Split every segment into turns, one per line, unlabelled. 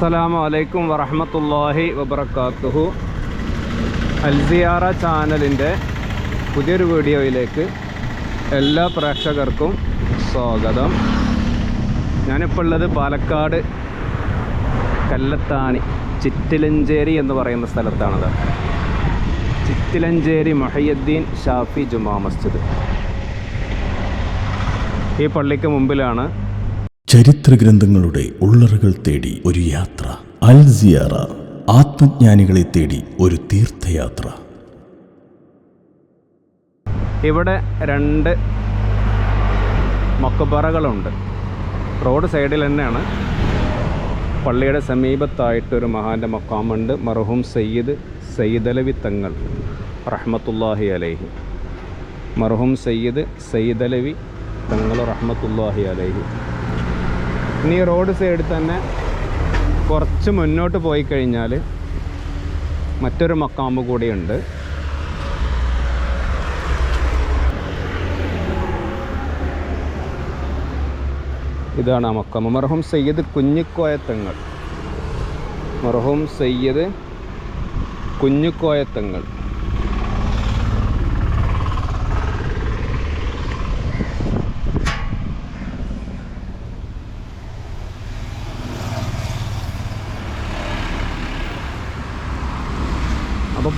അസ്സലാമു അലൈക്കും വറഹമത്തല്ലാഹി വബർക്കാത്തുഹു അൽസിയാറ ചാനലിന്റെ പുതിയൊരു വീഡിയോയിലേക്ക് എല്ലാ പ്രേക്ഷകർക്കും സ്വാഗതം. ഞാനിപ്പോൾ ഉള്ളത് പാലക്കാട് കല്ലത്താണി ചിറ്റിലഞ്ചേരി എന്ന് പറയുന്ന സ്ഥലത്താണത്. ചിറ്റിലഞ്ചേരി മൊഹയ്യദ്ദീൻ ഷാഫി ജുമാ മസ്ജിദ്. ഈ പള്ളിക്ക് മുമ്പിലാണ്
ചരിത്ര ഗ്രന്ഥങ്ങളുടെ ഉള്ളറകൾ തേടി ഒരു യാത്ര. അൽ സിയാറ ആത്മജ്ഞാനികളെ തേടി ഒരു തീർത്ഥയാത്ര.
ഇവിടെ രണ്ട് മക്കബറകളുണ്ട്. റോഡ് സൈഡിൽ തന്നെയാണ്. പള്ളിയുടെ സമീപത്തായിട്ടൊരു മഹാന്റെ മക്കാമുണ്ട്. മർഹൂം സയ്യിദ് സയ്യിദലവി തങ്ങൾ റഹ്മത്തുല്ലാഹി അലൈഹി. മർഹൂം സയ്യിദ് സയ്യിദലവി തങ്ങൾ റഹ്മത്തുല്ലാഹി അലൈഹി. ഇനി റോഡ് സൈഡിൽ തന്നെ കുറച്ച് മുന്നോട്ട് പോയി കഴിഞ്ഞാൽ മറ്റൊരു മക്കാമ്പ് കൂടിയുണ്ട്. ഇതാണ് ആ മക്കാമ്പ്. മർഹൂം സയ്യദ് കുഞ്ഞിക്കോയത്തങ്ങൾ മർഹൂം സയ്യദ് കുഞ്ഞിക്കോയത്തങ്ങൾ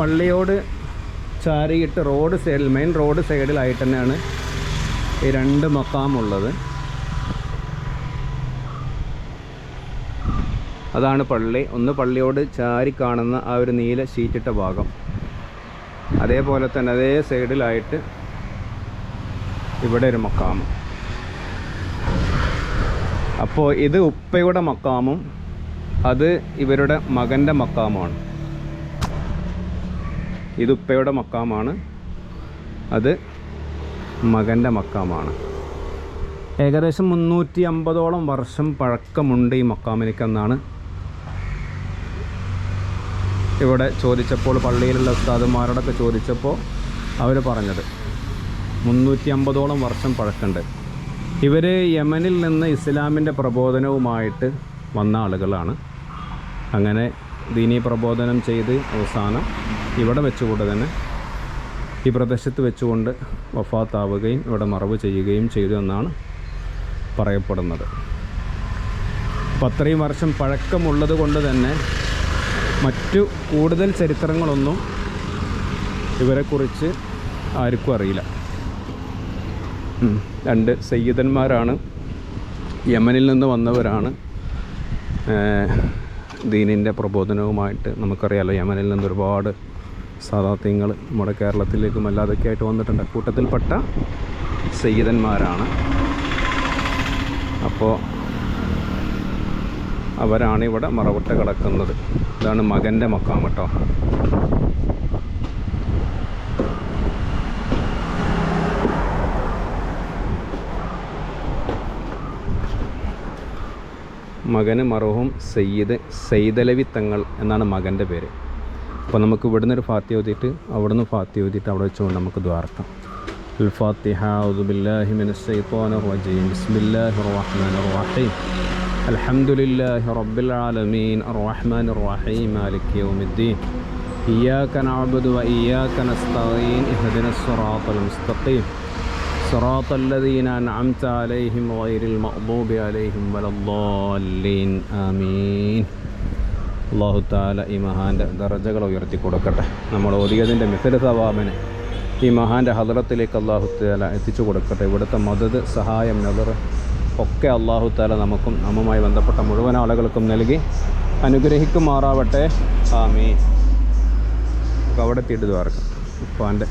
പള്ളിയോട് ചാരിയിട്ട് റോഡ് സൈഡിൽ മെയിൻ റോഡ് സൈഡിലായിട്ട് തന്നെയാണ് ഈ രണ്ട് മക്കാമുള്ളത് അതാണ് പള്ളി. ഒന്ന് പള്ളിയോട് ചാരി കാണുന്ന ആ ഒരു നീല ഷീറ്റിട്ട ഭാഗം. അതേപോലെ തന്നെ അതേ സൈഡിലായിട്ട് ഇവിടെ ഒരു മക്കാമ് അപ്പോൾ ഇത് ഉപ്പയുടെ മക്കാമും അത് ഇവരുടെ മകന്റെ മക്കാമുമാണ് ഇത് ഉപ്പയുടെ മക്കാമാണ്. അത് മകന്റെ മക്കാമാണ്. ഏകദേശം മുന്നൂറ്റി അമ്പതോളം വർഷം പഴക്കമുണ്ട് ഈ മക്കാമിനിക്കെന്നാണ് ഇവിടെ ചോദിച്ചപ്പോൾ പള്ളിയിലുള്ള ഉസ്താദുമാരോടൊക്കെ ചോദിച്ചപ്പോൾ അവർ പറഞ്ഞത്. മുന്നൂറ്റി അമ്പതോളം വർഷം പഴക്കമുണ്ട്. ഇവർ യമനിൽ നിന്ന് ഇസ്ലാമിന്റെ പ്രബോധനവുമായിട്ട് വന്ന ആളുകളാണ്. അങ്ങനെ ദീനീ പ്രബോധനം ചെയ്ത് അവസാനം ഇവിടെ വെച്ചുകൊണ്ട് തന്നെ ഈ പ്രദേശത്ത് വെച്ചുകൊണ്ട് വഫാത്താവുകയും ഇവിടെ മറവ് ചെയ്യുകയും ചെയ്തു എന്നാണ് പറയപ്പെടുന്നത്. അപ്പം അത്രയും വർഷം പഴക്കമുള്ളത് കൊണ്ട് തന്നെ മറ്റു കൂടുതൽ ചരിത്രങ്ങളൊന്നും ഇവരെക്കുറിച്ച് ആർക്കും അറിയില്ല. രണ്ട് സയ്യിദന്മാരാണ്. യമനിൽ നിന്ന് വന്നവരാണ്. ദീനിന്റെ പ്രബോധനവുമായിട്ട് നമുക്കറിയാലോ യമനിൽ നിന്ന് ഒരുപാട് സാധാത്യങ്ങൾ നമ്മുടെ കേരളത്തിലേക്കും അല്ലാതൊക്കെ ആയിട്ട് വന്നിട്ടുണ്ട്. കൂട്ടത്തിൽപ്പെട്ട സയ്യിദന്മാരാണ്. അപ്പോൾ അവരാണ് ഇവിടെ മറവിട്ട് കിടക്കുന്നത്. ഇതാണ് മകന്റെ മക്കാം കേട്ടോ. മകന് മറവും സയ്യിദ് സയ്യിദലവി തങ്ങൾ എന്നാണ് മകന്റെ പേര്. അപ്പോൾ നമുക്ക് ഇവിടുന്ന് ഒരു ഫാത്തി ഓതിയിട്ട് അവിടുന്ന് ഫാത്തി ഓതിയിട്ട് അവിടെ വെച്ചുകൊണ്ട് നമുക്ക് ദ്വാർക്കാം الفاتحة أعوذ بالله من الشيطان الرجيم بسم الله الرحمن الرحيم الحمد لله رب العالمين الرحمن الرحيم مالك يوم الدين إياك نعبد وإياك نستعين اهدنا الصراط المستقيم صراط الذين أنعمت عليهم غير المغضوب عليهم ولا الضالين آمين അള്ളാഹു താല ഈ മഹാന്റെ ദർജകൾ ഉയർത്തി കൊടുക്കട്ടെ. നമ്മൾ ഓതിയതിന്റെ മിസല സവാബിനെ ഈ മഹാന്റെ ഹദറത്തിലേക്ക് അള്ളാഹു താല എത്തിച്ചു കൊടുക്കട്ടെ. ഇവിടുത്തെ മദത് സഹായം നദർ ഒക്കെ അള്ളാഹു താല നമുക്കും നമ്മുമായി ബന്ധപ്പെട്ട മുഴുവൻ ആളുകൾക്കും നൽകി അനുഗ്രഹിക്കുമാറാവട്ടെ. ആമീ അവിടെ തീട്ട് ദ്വാരക്കാം ഉപ്പാന്റെ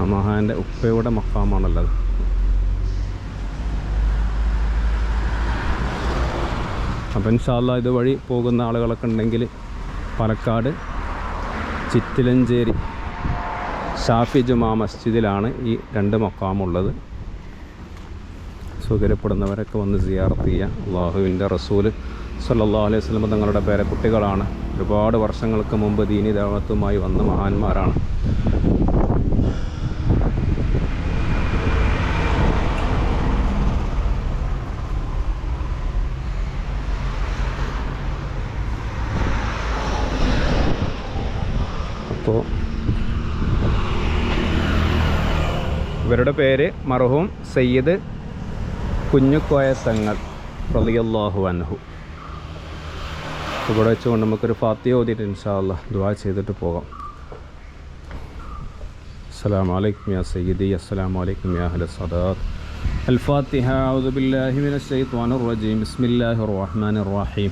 ആ മഹാന്റെ ഉപ്പയുടെ മക്കാമാണുള്ളത് അപ്പം ഇൻഷാല്ല ഇതുവഴി പോകുന്ന ആളുകളൊക്കെ ഉണ്ടെങ്കിൽ പാലക്കാട് ചിറ്റിലഞ്ചേരി ഷാഫി ജുമാ മസ്ജിദിലാണ് ഈ രണ്ട് മക്കാമുള്ളത് സൗകര്യപ്പെടുന്നവരൊക്കെ വന്ന് സിയാർത്ത് ചെയ്യുക അള്ളാഹുവിന്റെ റസൂൽ സല്ലാ അലൈഹി സ്വലം തങ്ങളുടെ പേരക്കുട്ടികളാണ് ഒരുപാട് വർഷങ്ങൾക്ക് മുമ്പ് ദീനി ദേവത്വമായി വന്ന മഹാന്മാരാണ്. ഇവരുടെ പേര് മർഹൂം സയ്യിദ് കുഞ്ഞുക്കോയ തങ്ങൾ റളിയല്ലാഹു അൻഹു ഇവിടെ വെച്ചുകൊണ്ട് നമുക്കൊരു ഫാത്തിയ ഓതിയിട്ട് ഇൻഷാല്ല ദുആ ചെയ്തിട്ട് പോകാം السلام عليكم يا سيدي السلام عليكم يا أهل الصلاة الفاتحة أعوذ بالله من الشيطان الرجيم بسم الله الرحمن الرحيم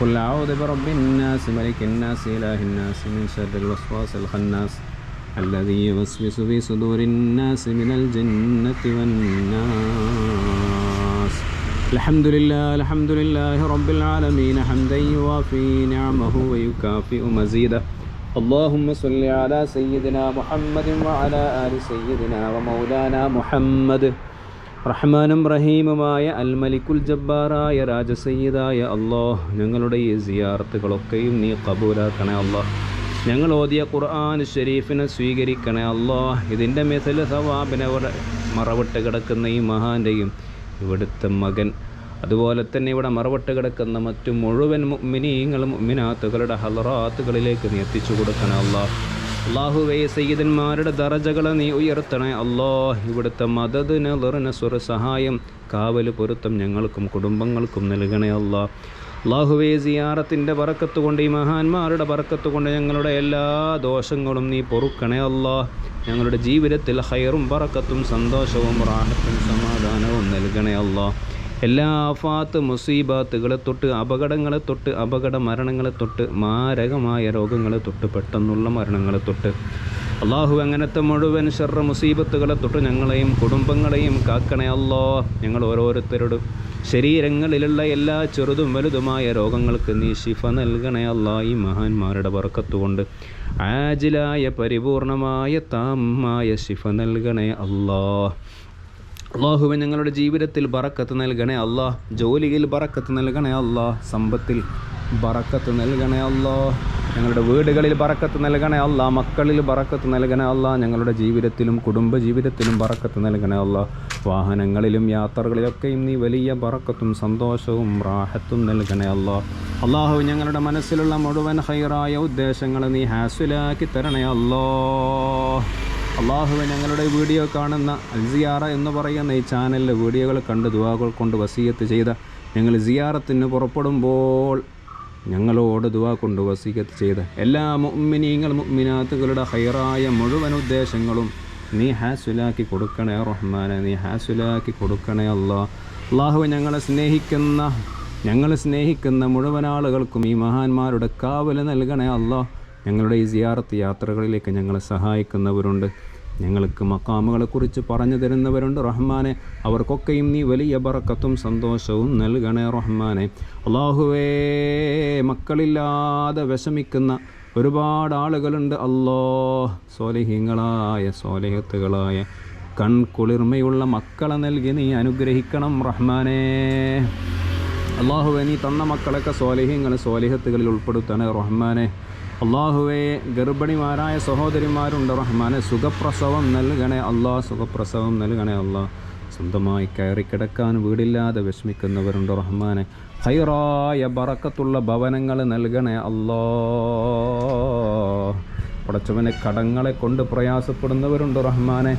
قل أعوذ برب الناس ملك الناس إله الناس من شر الوسواس الخناس الذي يوسوس في صدور الناس من الجنة والناس. الحمد لله الحمد لله رب العالمين حمدا يوافي نعمه ويكافئ مزيده. اللهم صل على سيدنا محمد وعلى آل سيدنا ومولانا محمد. റഹ്മാനും റഹീമുമായ അൽ മലിക്കുൽ ജബ്ബാറായ രാജസയ്യിദായ അള്ളാഹ് ഞങ്ങളുടെ ഈ സിയാർത്തുകളൊക്കെയും നീ കബൂലാക്കണേ അള്ളാഹ്. ഞങ്ങൾ ഓതിയ ഖുർആൻ ഷെരീഫിനെ സ്വീകരിക്കണേ അള്ളാഹ്. ഇതിന്റെ മെസൽ സവാബിനെ മറവിട്ട് കിടക്കുന്ന ഈ മഹാന്റെയും ഇവിടുത്തെ മകൻ. അതുപോലെ തന്നെ ഇവിടെ മറവിട്ട് കിടക്കുന്ന മറ്റു മുഴുവൻ മുഅ്മിനീങ്ങളും മിനാത്തുകളുടെ ഹലറാത്തുകളിലേക്ക് നീ എത്തിച്ചു കൊടുക്കണേ അള്ളാഹ്. അള്ളാഹുവേ സയ്യിദന്മാരുടെ ദറജകളെ നീ ഉയർത്തണേ. അള്ളാഹ് ഇവിടുത്തെ മദത് നെറിനസുര സഹായം കാവൽ പൊരുത്തം ഞങ്ങൾക്കും കുടുംബങ്ങൾക്കും നൽകണേ അള്ളാഹ് അള്ളാഹുവേ സിയാറത്തിന്റെ പറക്കത്ത് കൊണ്ട് ഈ മഹാന്മാരുടെ പറക്കത്ത് കൊണ്ട് ഞങ്ങളുടെ എല്ലാ ദോഷങ്ങളും നീ പൊറുക്കണേ അള്ളാഹ് ഞങ്ങളുടെ ജീവിതത്തിൽ ഹൈറും പറക്കത്തും സന്തോഷവും റാഹത്തും സമാധാനവും നൽകണേ അള്ളാഹ് എല്ലാ ആഫാത്ത് മുസീബാത്തുകളെ തൊട്ട് അപകടങ്ങളെ തൊട്ട് അപകട മരണങ്ങളെ തൊട്ട് മാരകമായ രോഗങ്ങളെ തൊട്ട് പെട്ടെന്നുള്ള മരണങ്ങളെ തൊട്ട്. അള്ളാഹു അങ്ങനത്തെ മുഴുവൻ ഷർറ മുസീബത്തുകളെ തൊട്ട് ഞങ്ങളെയും കുടുംബങ്ങളെയും കാക്കണേ അല്ലോ. ഞങ്ങൾ ഓരോരുത്തരോടും ശരീരങ്ങളിലുള്ള എല്ലാ ചെറുതും വലുതുമായ രോഗങ്ങൾക്ക് നീ ശിഫ നൽകണേ അല്ലാ. ഈ മഹാന്മാരുടെ വർക്കത്തുകൊണ്ട് ആജിലായ പരിപൂർണമായ താമായ ശിഫ നൽകണേ അല്ലാ. അള്ളാഹുവെ ഞങ്ങളുടെ ജീവിതത്തിൽ ബറക്കത്ത് നൽകണേ അള്ളാഹ് ജോലിയിൽ ബറക്കത്ത് നൽകണേ അള്ളാഹ് സമ്പത്തിൽ ബറക്കത്ത് നൽകണേ അള്ളാഹ് ഞങ്ങളുടെ വീടുകളിൽ ബറക്കത്ത് നൽകണേ അല്ല. മക്കളിൽ ബറക്കത്ത് നൽകണേ അല്ല. ഞങ്ങളുടെ ജീവിതത്തിലും കുടുംബ ജീവിതത്തിലും ബറക്കത്ത് നൽകണേ അല്ല. വാഹനങ്ങളിലും യാത്രകളിലൊക്കെയും നീ വലിയ ബറക്കത്തും സന്തോഷവും റാഹത്തും നൽകണേ അല്ല. അള്ളാഹു ഞങ്ങളുടെ മനസ്സിലുള്ള മുഴുവൻ ഹൈറായ ഉദ്ദേശങ്ങൾ നീ ഹാസുലാക്കി തരണേ അള്ളാഹ് അള്ളാഹുവെ ഞങ്ങളുടെ വീഡിയോ കാണുന്ന അൽസിയാറ എന്ന് പറയുന്ന ഈ ചാനലിലെ വീഡിയോകൾ കണ്ട് ദുവാകൾ കൊണ്ട് വസീയത്ത് ചെയ്ത ഞങ്ങൾ സിയാറത്തിന് പുറപ്പെടുമ്പോൾ ഞങ്ങളോട് ദുവാ കൊണ്ട് വസീയത്ത് ചെയ്ത എല്ലാ മുമ്മിനീങ്ങൾ മുമ്മിനാത്തുകളുടെ ഹൈറായ മുഴുവൻ ഉദ്ദേശങ്ങളും നീ ഹാസുലാക്കി കൊടുക്കണേ റഹ്മാനെ നീ ഹാസുലാക്കി കൊടുക്കണേ അല്ലാ അള്ളാഹു ഞങ്ങളെ സ്നേഹിക്കുന്ന ഞങ്ങൾ സ്നേഹിക്കുന്ന മുഴുവൻ ആളുകൾക്കും ഈ മഹാന്മാരുടെ കാവൽ നൽകണേ അല്ലാ ഞങ്ങളുടെ ഈ സിയാറത്ത് യാത്രകളിലേക്ക് ഞങ്ങളെ സഹായിക്കുന്നവരുണ്ട്. ഞങ്ങൾക്ക് മക്കാമുകളെക്കുറിച്ച് പറഞ്ഞു തരുന്നവരുണ്ട്. റഹ്മാനെ അവർക്കൊക്കെയും നീ വലിയ ബറക്കത്തും സന്തോഷവും നൽകണേ റഹ്മാനെ. അള്ളാഹുവേ മക്കളില്ലാതെ വിഷമിക്കുന്ന ഒരുപാട് ആളുകളുണ്ട്. അല്ലോ സോലിഹിങ്ങളായ സോലഹത്തുകളായ കൺകുളിർമയുള്ള മക്കളെ നൽകി നീ അനുഗ്രഹിക്കണം റഹ്മാനേ. അള്ളാഹുവെ നീ തന്ന മക്കളൊക്കെ സ്വാലിഹ്യങ്ങൾ സോലഹത്തുകളിൽ ഉൾപ്പെടുത്തണേ റഹ്മാനെ. അള്ളാഹുവെ ഗർഭിണിമാരായ സഹോദരിമാരുണ്ട് റഹ്മാനെ സുഖപ്രസവം നൽകണേ അള്ളാഹ് സുഖപ്രസവം നൽകണേ അള്ളാഹ് സ്വന്തമായി കയറി കിടക്കാൻ വീടില്ലാതെ വിഷമിക്കുന്നവരുണ്ട് റഹ്മാനെ. ഹൈറായ ബറക്കത്തുള്ള ഭവനങ്ങൾ നൽകണേ അല്ലോ പടച്ചവനെ കടങ്ങളെ കൊണ്ട് പ്രയാസപ്പെടുന്നവരുണ്ട് റഹ്മാനെ.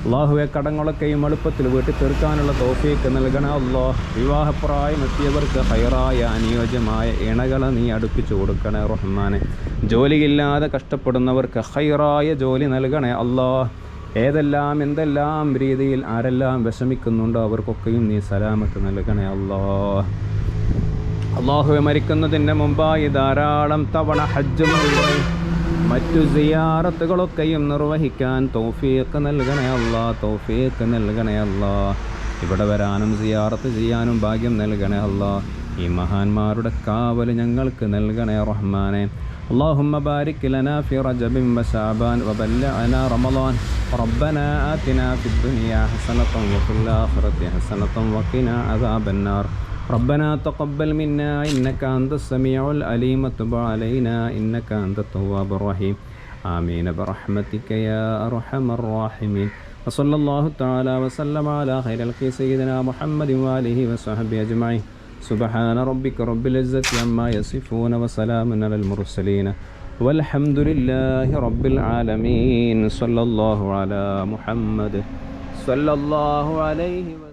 അള്ളാഹുവെ കടങ്ങളൊക്കെയും എളുപ്പത്തിൽ വീട്ടിൽ തീർക്കാനുള്ള തോഫീക്ക് നൽകണ അള്ളാഹ് വിവാഹപ്രായം എത്തിയവർക്ക് ഹൈറായ അനുയോജ്യമായ ഇണകളെ നീ അടുപ്പിച്ചു കൊടുക്കണേ റഹ്മാനെ. ജോലിയില്ലാതെ കഷ്ടപ്പെടുന്നവർക്ക് ഹൈറായ ജോലി നൽകണേ അള്ളാഹ് ഏതെല്ലാം എന്തെല്ലാം രീതിയിൽ ആരെല്ലാം വിഷമിക്കുന്നുണ്ടോ അവർക്കൊക്കെയും നീ സലാമത്ത് നൽകണേ അള്ളാഹ് അള്ളാഹുവെ മരിക്കുന്നതിന്റെ മുമ്പായി ധാരാളം തവണ ഹജ്ജും മറ്റു സിയാറത്തുകളൊക്കെയും നിർവഹിക്കാൻ തൗഫീഖ് നൽകണേ അല്ലാ തൗഫീഖ് നൽകണേ അല്ലാ ഇവിടെ വരാനും സിയാറത്ത് ചെയ്യാനും ഭാഗ്യം നൽകണേ അല്ലാ ഈ മഹാന്മാരുടെ കാവൽ ഞങ്ങൾക്ക് നൽകണേ റഹ്മാനെ اللهم بارك لنا في رجب وشعبان وبلغنا رمضان ربنا آتنا في الدنيا حسنة وفي الآخرة حسنة وقنا عذاب النار ربنا تقبل منا إنك أنت السميع العليم وتب علينا إنك أنت التواب الرحيم آمين برحمتك يا أرحم الراحمين وصلى الله تعالى وسلم على خير الخلق سيدنا محمد وآله وصحبه أجمعين سبحان ربك رب العزة عما يصفون وسلام على المرسلين والحمد لله رب العالمين صلى الله على محمد صلى الله عليه وسلم